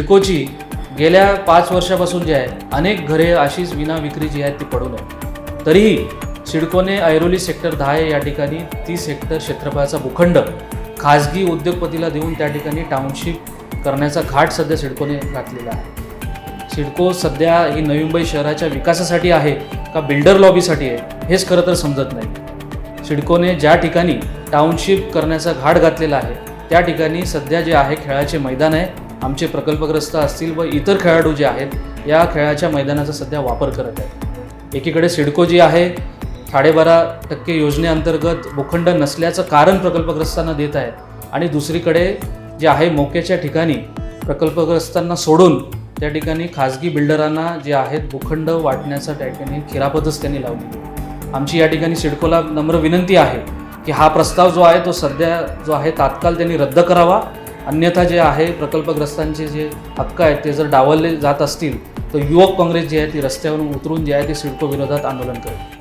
सिडकोची गेल्या पाच वर्षापासून जी आहे अनेक घरे अशीच विना विक्री जी आहेत ती पडून आहे तरीही सिडकोने ऐरोली सेक्टर दहा या ठिकाणी तीस हेक्टर क्षेत्रफळाचा भूखंड खाजगी उद्योगपतीला देऊन त्या ठिकाणी टाउनशिप करण्याचा घाट सध्या सिडकोने घातलेला आहे. सिडको सध्या ही नवी मुंबई शहराच्या विकासासाठी आहे का बिल्डर लॉबीसाठी आहे हेच खरं तर समजत नाही. सिडकोने ज्या ठिकाणी टाउनशिप करण्याचा घाट घातलेला आहे त्या ठिकाणी सध्या जे आहे खेळाचे मैदान आहे आमचे प्रकल्पग्रस्त असतील व इतर खेळाडू जे आहेत या खेळाच्या मैदानाचा सध्या वापर करत आहेत. एकीकडे सिडको जी आहे साडेबारा टक्के योजनेअंतर्गत भूखंड नसल्याचं कारण प्रकल्पग्रस्तांना देत आहे आणि दुसरीकडे जे आहे मोक्याच्या ठिकाणी प्रकल्पग्रस्तांना सोडून त्या ठिकाणी खाजगी बिल्डरांना जे आहेत भूखंड वाटण्याचा त्या ठिकाणी खिरापतच त्यांनी लावली. आमची या ठिकाणी सिडकोला नम्र विनंती आहे की हा प्रस्ताव जो आहे तो सध्या जो आहे तात्काळ त्यांनी रद्द करावा अन्यथा जे आहे प्रकल्पग्रस्तांचे जे हक्क आहेत ते जर डावलले जात असतील तर युवक काँग्रेस जी आहे ती रस्त्यावरून उतरून जे आहे ते सिडको विरोधात आंदोलन करेल.